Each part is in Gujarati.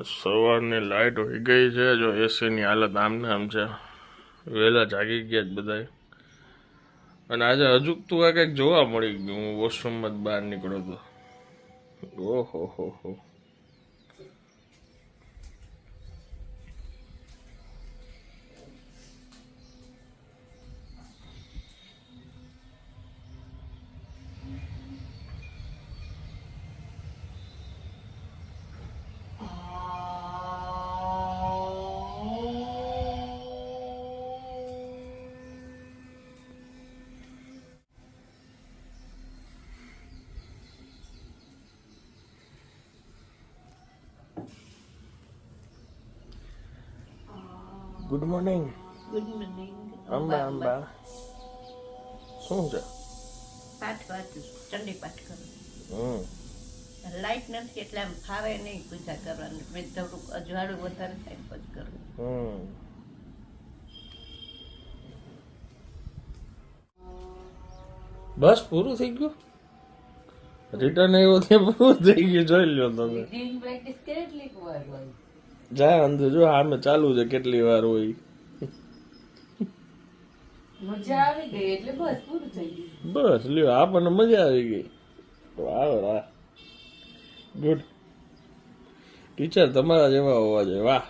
સવારની લાઈટ હોઈ ગઈ છે, જો એસીની હાલત આમને આમ છે. વહેલા જાગી ગયા જ બધાય. અને આજે હજુ તું આ કંઈક જોવા મળી ગયું, હું વોશરૂમમાં જ બહાર નીકળ્યો હતો ઓહો, હો હો. Good morning good morning Amba Amba શું છે પાઠ વાંચું ચંડી પાઠ કરું હમ. લાઈટ નથી એટલે આમ ફાવે નહીં પૂજા કરવાની. મેં થોડુંક અજવાળું વધારે થાય પછી કરું. હમ. બસ પૂરું થઈ ગયું? રિટર્ન આવ્યો ત્યાં પૂરું થઈ ગયું? જોઈ લ્યો તમે. પ્રેક્ટિસ કેટલી વાર હોય? જાય અંદર. જો આમે ચાલુ છે કેટલી વાર હોય. મજા આવી ગઈ એટલે બસ પૂરું થઈ ગયું. બસ લ્યો આપણને મજા આવી ગઈ. વાહ વાહ. ગુડ ટીચર તમારા જેવા હોવા જોઈએ. વાહ.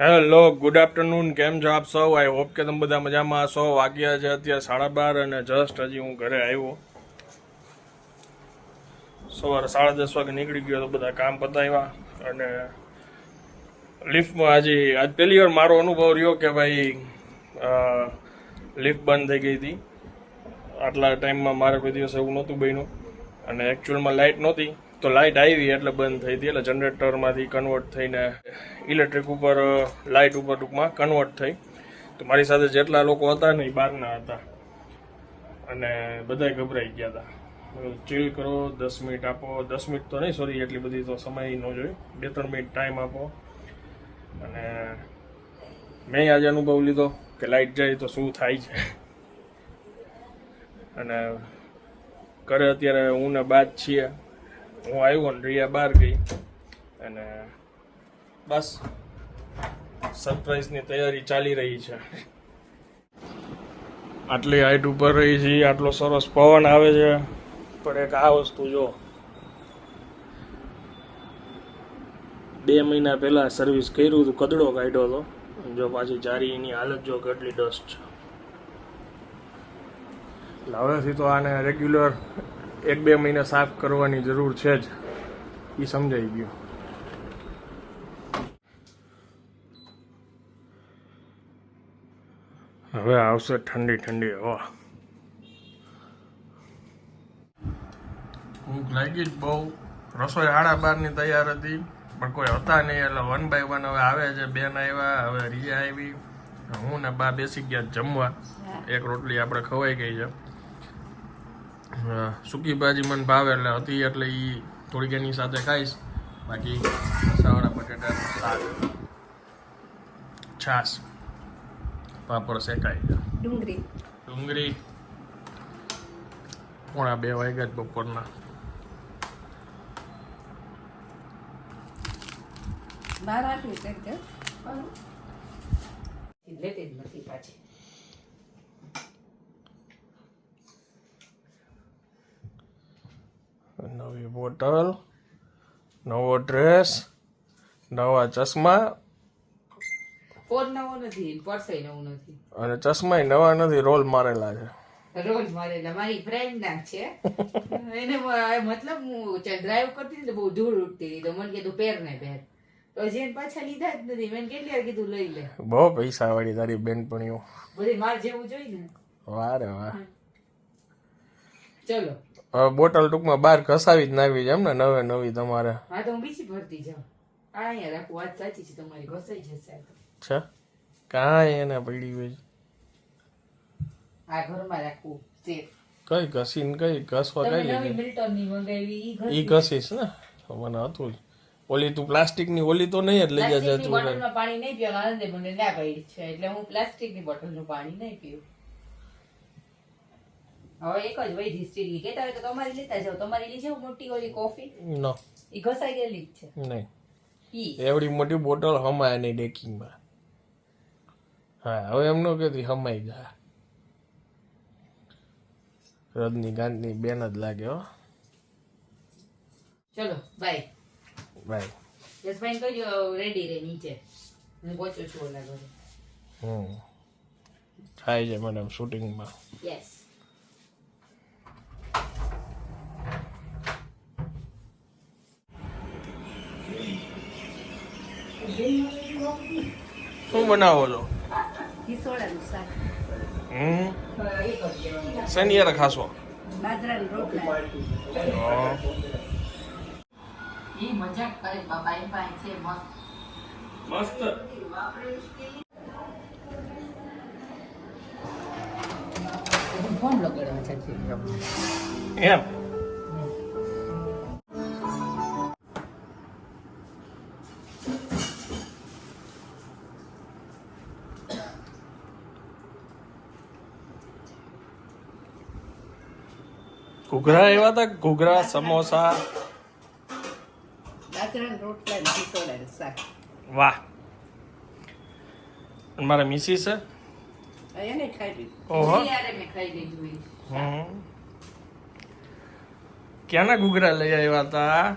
હેલો ગુડ આફ્ટરનૂન કેમ છો આપ સૌ? આઈ હોપ કે તમે બધા મજામાં સો વાગ્યા છે અત્યારે સાડા બાર અને જસ્ટ હજી હું ઘરે આવ્યો. સવારે સાડા દસ વાગે નીકળી ગયો તો બધા કામ પતાવ્યા. અને લિફ્ટમાં આજે, આજ પહેલી વાર મારો અનુભવ રહ્યો કે ભાઈ લિફ્ટ બંધ થઈ ગઈ હતી. આટલા ટાઈમમાં મારે કોઈ દિવસ એવું નહોતું બન્યું. અને એકચ્યુઅલમાં લાઇટ નહોતી, તો લાઇટ આવી એટલે બંધ થઈ હતી. એટલે જનરેટરમાંથી કન્વર્ટ થઈને ઇલેક્ટ્રિક ઉપર લાઇટ ઉપર ટૂંકમાં કન્વર્ટ થઈ. તો મારી સાથે જેટલા લોકો હતા ને એ બહારના હતા. અને બધાય ગભરાઈ ગયા હતા. ચીલ કરો, દસ મિનિટ આપો. દસ મિનિટ તો નહીં સોરી એટલી બધી તો સમય ન જોઈએ બે ત્રણ મિનિટ ટાઈમ આપો. અને મેં આજે અનુભવ લીધો કે લાઇટ જાય તો શું થાય છે. અને ઘરે અત્યારે હું ને બાદ છીએ. હું આવ્યો ને રિયા બહાર ગઈ. અને બસ સરપ્રાઈઝની તૈયારી ચાલી રહી છે. આટલી હાઈટ ઉપર રહી છે આટલો સરસ પવન આવે છે. પણ કે આ વસ્તુ જો. બે મહિના પહેલા સર્વિસ કર્યું હતું, કદડો કાઢ્યો હતો. જો પાછી જારી એની હાલત જો કેટલી ડસ્ટ છે. હવેથી તો આને રેગ્યુલર એક બે મહિને સાફ કરવાની જરૂર છે જ. એ સમજાઈ ગયું. હવે આવશે ઠંડી ઠંડી હવા. ભૂખ લાગી જ બહુ. રસોઈ સાડા બારની તૈયાર હતી પણ કોઈ હતા નહીં. એટલે વન બાય વન હવે આવે છે બેન આવ્યા હવે રિયા આવી. હું ને બા બેસી ગયા જમવા. એક રોટલી આપણે ખવાઈ ગઈ છે. સૂકી ભાજી મને ભાવે એટલે હતી એટલે એ થોડીક એની સાથે ખાઈશ. બાકી સાવડા બટેટા શાક છાશ પાપડ શેકાઈ ગયા. ડુંગળી. ડુંગળી. પોણા બે વાગ્યા જ બપોરના. બહાર આટલી છે કે લેતી જ નથી પાછી નવી બોટલ નવો ડ્રેસ નવા ચશ્મા. કોટ નવો નથી પર્સે નવું નથી. અને ચશ્મા નવા નથી રોલ મારેલા છે. રોલ મારેલા મારી ફ્રેન્ડ ના છે. એને મતલબ હું ડ્રાઈવ કરતી ને બહુ ધૂળ ઉડતી તો મને કીધું પહેર ને પહેર. તો પાછા લીધા જ નથી. મેં કેટલી વાર કીધું લઈ લે. બહુ પૈસા વાળી તારી બેનપણીઓ. બધી માર જેવું જોઈ ને વારે વાહ. ચલો. બોટલ ટૂંકમાં બહાર ઘસાવી જ નાખવી છે એમ ને નવે નવી તમારે. હા તો હું બીજી ભરતી જાઉં. આ અહીંયા રાખું વાત સાચી છે તમારી ઘસાઈ જશે છે? કાંઈ એને પડી હોય. આ ઘરમાં રાખવું સેફ કઈ ઘસીને કઈ ઘસવા કઈ લીધી મિલ્ટનની મંગાવી ઈ ઘસીશ ને? મને હતું જ. ઓલી તું પ્લાસ્ટિકની ઓલી તો નહીં જ લઈ જજે તું પાણી નહીં પીવાનું. આનંદે મને ના પડી છે. એટલે હું પ્લાસ્ટિકની બોટલનું પાણી નહીં પીવું. હવે એક જ વૈધી સ્ટીલ કેતા હોય તો તમારી લેતા જાવ તમારી લઈ જાવ મોટી ઓલી કોફી નો. ઈ ઘસાઈ ગયેલી છે. નહીં. ઈ. એવડી મોટી બોટલ હમાય નહીં ડેકિંગમાં હા હવે એમ ન કહેતી હમાઈ જાય રજનીકાંતની બેન જ લાગે હો. ચલો બાય ભાઈ યશભાઈ કહેજો રેડી રે નીચે. હું પહોંચું છું ઓલા ઘરે. હમ. થાય છે મેડમ શૂટિંગમાં યસ શું બનાવો છો? હમ. શેની યાર ખાશો? બાજરાની રોટલા. ઈ મજાક કરે બાબા એ પાસે છે મસ્ત. મસ્ત. ફોન લગાડવા છે એમ. ઘૂઘરા એવા હતા? ઘૂઘરા સમોસા. બાજરાની રોટલા ને શાક વાહ. મારા મિસિસ છે? એને ખાઈ લીધું. ઓહો. મેં ખાઈ લીધું હમ. ક્યાંના ઘૂઘરા લઈ આવ્યા હતા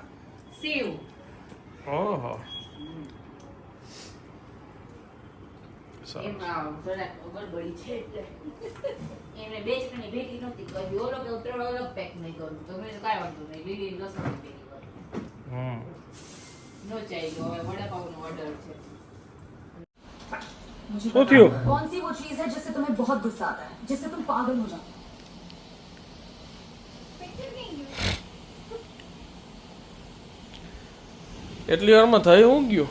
સેવ. ઓહો. હમ. નો ચાલ્યો શું થયું? કોણ સી વો ચીઝ હે જિસસે તુમ્હે બહોત ગુસ્સા આતા હે? જિસસે તુમ પાગલ હો જાતે એટલી વારમાં થઈ હું ગયો?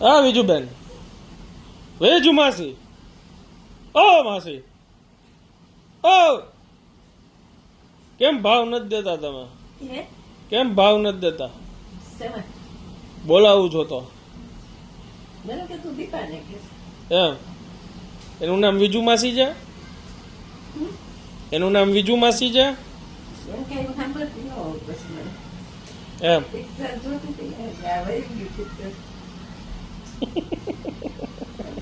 હા બીજું બેન વેજુ માસી. ઓ માસી. ઓ. કેમ ભાવ નથી દેતા તમે? કેમ ભાવ નથી દેતા? બોલાવું છો તો. એમ. એનું નામ વિજુ માસી છે? એનું નામ વિજુ માસી છે? એમ કઈ સાંભળતી ન હોઉં પછી મને એમ પિક્ચર જોતી હતી ને એટલે આ વહી ગયું પિક્ચર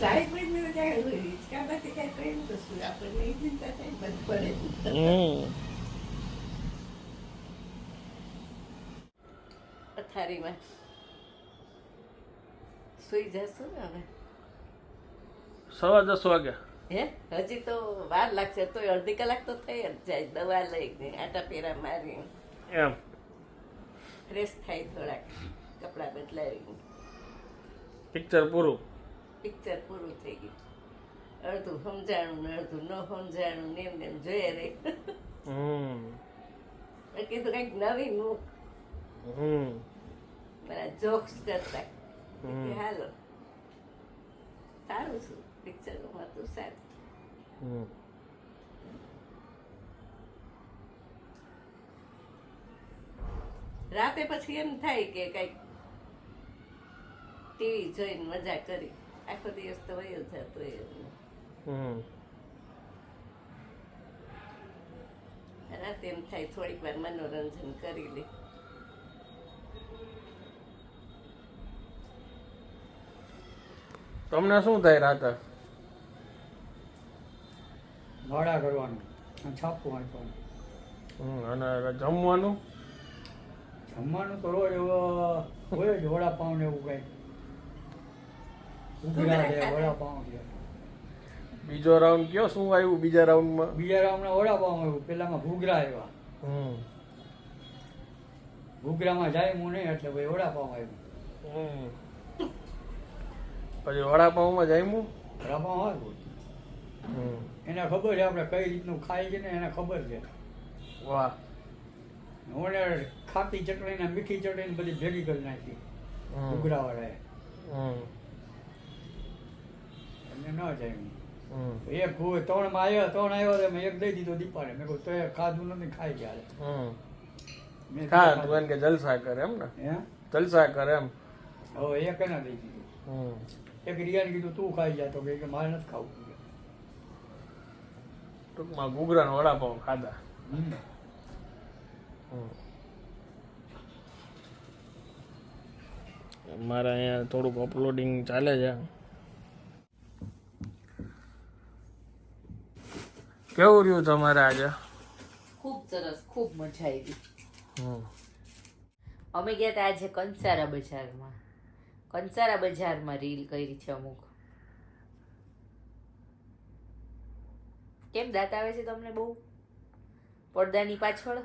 ચાય પીને જાય હિંચકામાંથી કાંઈ પ્રેમ તો શું આપણને એ ચિંતા થાય બધું પડે હમ પથારીમાં સુઈ જશું ને હવે? સવા દસ વાગ્યા હે? હજી તો વાર લાગશે તો અડધી કલાક તો થઈ જ જાય દવા લઈને આટા પેરા મારી એમ. ફ્રેશ થાય થોડાક કપડાં બદલાવી પિક્ચર પૂરું? પિક્ચર પૂરું થઈ ગયું. અડધું સમજાણું ને અડધું ન સમજાણું ને એમ ને એમ જોઈએ રે. હમ. કીધું કંઈક નવી મૂક. હમ. મારા જોક્સ કરતા હાલો સારું છું પિક્ચરોમાં તો સારું રાતે પછી એમ થાય કે કંઈક ટીવી જોઈને મજા કરી. આખો દિવસ તો વયો જતો રાતે એમ થાય થોડીક વાર મનોરંજન કરી લે. તમને શું થાય રાતે? ભાડા કરવાનું છાપું વાંચવાનું હમ, અને જમવાનું? જમવાનું તો રોજ હોય જ વડાપાઉં ને એવું કઈ વડાપાઉં બીજો રાઉન્ડ કયો? શું આવ્યું બીજા રાઉન્ડમાં બીજા રાઉન્ડમાં વડાપાઉં આવ્યું પેલામાં ઘૂઘરા આવ્યા. હમ. ઘૂઘરામાં જાય હું નહીં એટલે ભાઈ વડાપાઉં આવ્યું. હમ. પછી વડાપાઉંમાં જમ્યું વડાપાઉં હમ. એને ખબર છે આપણે કઈ રીતનું ખાઈ છે ને એને ખબર છે. વાહ. ઓને ખાટી ચટણી ને મીઠી ચટણી બધી ભેગી કરી નાખી. હમ. એને ન જાય એક ભૂ ત્રણમાં આવ્યો ત્રણ આવ્યો તો મેં એક દઈ દીધો દીપાને. મેં કહું તો એ ખાધું નથી ખાઈ ગયા ખા તું કે જલસા કરે એમ ને? હે? જલસા કરે એમ. હવે એક એને દઈ દીધું. એક રિયાને કીધું તું ખાઈ જા. તો કે મારે નથી ખાવું કે. ટૂંકમાં ઘૂઘરાનો વડાપાઉં ખાધા. હમ. મારે અહીંયા થોડુંક અપલોડિંગ ચાલે છે. કેવું રહ્યું તમારે આજે? ખૂબ સરસ ખૂબ મજા આવી. હમ. અમે ગયા હતા આજે કંસારા બજારમાં. કંસારા બજારમાં રીલ કરી છે અમુક. કેમ દાંત આવે છે તમને બહુ? પડદાની પાછળ?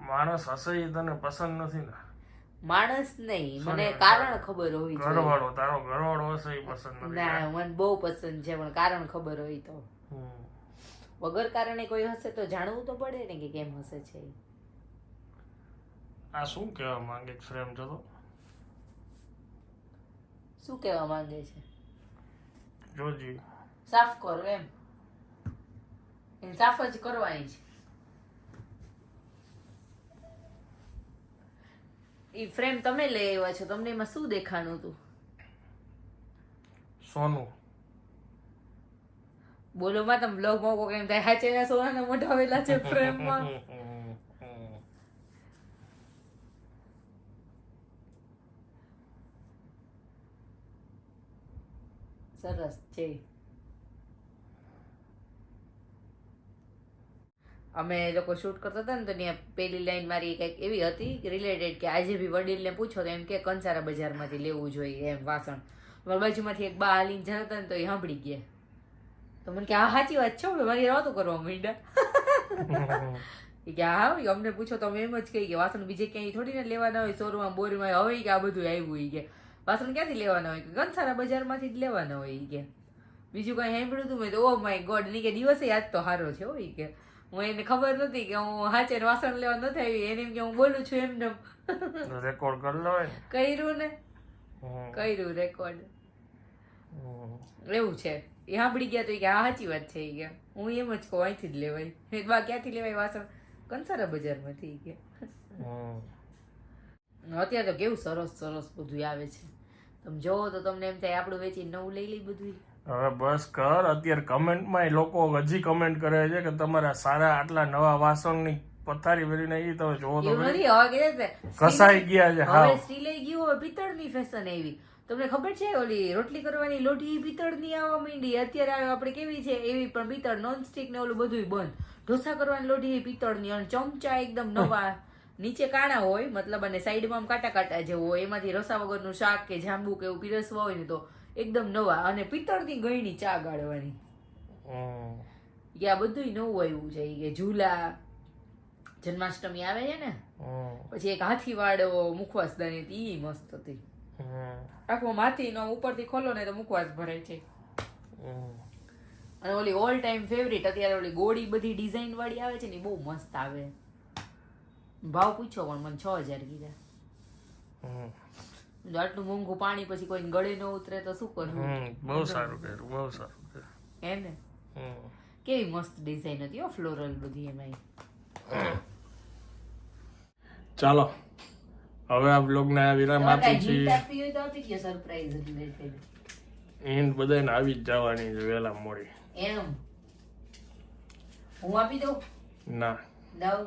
માણસ હશે એ તને પસંદ નથી ને. માણસ નહીં મને કારણ ખબર હોવી જોઈએ ઘરવાળો તારો ઘરવાળો હશે એ પસંદ નથી. ના મને બહુ પસંદ છે પણ કારણ ખબર હોય તો. હમ. વગર કારણે કોઈ હશે તો જાણવું તો પડે ને કે કેમ હશે છે. આ શું કહેવા માંગે ફ્રેમ જો જોતો? શું કહેવા માંગે છે? જોજી સાફ કરો એમ. સાફ જ કરવાની છે. ઈ ફ્રેમ તમે લઈ આવ્યા છો તમને એમાં શું દેખાણું હતું? સોનું. બોલો માં તમે બ્લોગમાં કોઈ એમ થાય હાચે સોનાના મોઢા આવેલા છે ફ્રેમમાં. સરસ છે અમે લોકો શૂટ કરતા હતા ને તો ત્યાં પેલી લાઈન મારી કંઈક એવી હતી રિલેટેડ કે આજે બી વડીલને પૂછો તો એમ કે કંસારા બજારમાંથી લેવું જોઈએ એમ વાસણ. બાજુમાંથી એક બા હાલીને જતા હતા ને તો એ સાંભળી ગયા. તો મને કે આ સાચી વાત છે મારી રાતો કરવા માંડ્યા. એ કે હા અમને પૂછો તો અમે એમ જ કહી કે વાસણ બીજે ક્યાંય થોડી ને લેવાના હોય શોરૂમમાં બોરીમાં હવે કે આ બધું આવ્યું ઈ કે. વાસણ ક્યાંથી લેવાના હોય? કે ગંસારા બજારમાંથી જ લેવાના હોય એ કે. બીજું કાંઈ સાંભળ્યું હતું મેં તો? ઓ માય ગોડની કે દિવસે યાદ તો સારો છે હોય કે. હું એને ખબર નથી કે હું હાચે વાસણ લેવા નથી આવી. એને એમ કે હું બોલું છું એમને રેકોર્ડ કરી લો કર્યું ને? કર્યું રેકોર્ડ. એવું છે. એ સાંભળી ગયા તો કે આ સાચી વાત છે ઈ કે. હું એમ જ કહું અહીંથી જ લેવાય. બા ક્યાંથી લેવાય વાસણ? કંસારા બજારમાંથી કે. અત્યારે તો કેવું સરસ સરસ બધું આવે છે. તમે જોવો તો તમને એમ થાય આપણું વેચી નવું લઈ લઈ બધું હવે બસ કર અત્યારે કમેન્ટમાં લોકો હજી કમેન્ટ કરે છે કે તમારા સારા આટલા નવા વાસણની પથારી ભરીને એ તમે જોવો તો નથી હવે કે કસાઈ ગયા છે હવે સ્ટીલ લઈ ગયું હવે પિત્તળની ફેશન એવી. તમને ખબર છે ઓલી રોટલી કરવાની લોઢી પિત્તળની આવવા માંડી? અત્યારે આપણે કેવી છે એવી પણ પિત્તળ નોનસ્ટિક ને ઓલું બધું બંધ. ઢોસા કરવાની લોઢી પિત્તળની અને ચમચા એકદમ નવા નીચે કાણા હોય મતલબ અને સાઈડમાં કાંટા કાંટા જેવું હોય એમાંથી રસા વગરનું શાક કે જાંબુ કે એવું પીરસવા હોય ને તો એકદમ નવા અને પિત્તળની ગળણી ચા ગાળવાની. કે આ બધું નવું આવ્યું છે કે ઝૂલા જન્માષ્ટમી આવે છે ને પછી એક હાથી વાળો મુખવાસદાની હતી ઈ મસ્ત હતી. આખો માથી નો ઉપરથી ખોલો ને તો મુખવાસ ભરાય છે. અને ઓલી ઓલ ટાઈમ ફેવરિટ અત્યારે ઓલી ગોળી બધી ડિઝાઇન વાળી આવે છે ને બહુ મસ્ત આવે. ભાવ પૂછો પણ મને છ હજાર કીધા. આટલું મોંઘું પાણી પછી કોઈ ગળે ન ઉતરે તો શું કરવું બહુ સારું કર્યું બહુ સારું કર્યું. હે ને? કેવી મસ્ત ડિઝાઇન હતી હો ફ્લોરલ બધી એમાં ચાલો હવે આ બ્લોગ ના વિરામ આપી છે એન્ડ બધાને આવી જ જવાની છે વેલા મોડી. એમ? હું આપી દઉં? ના. દઉં?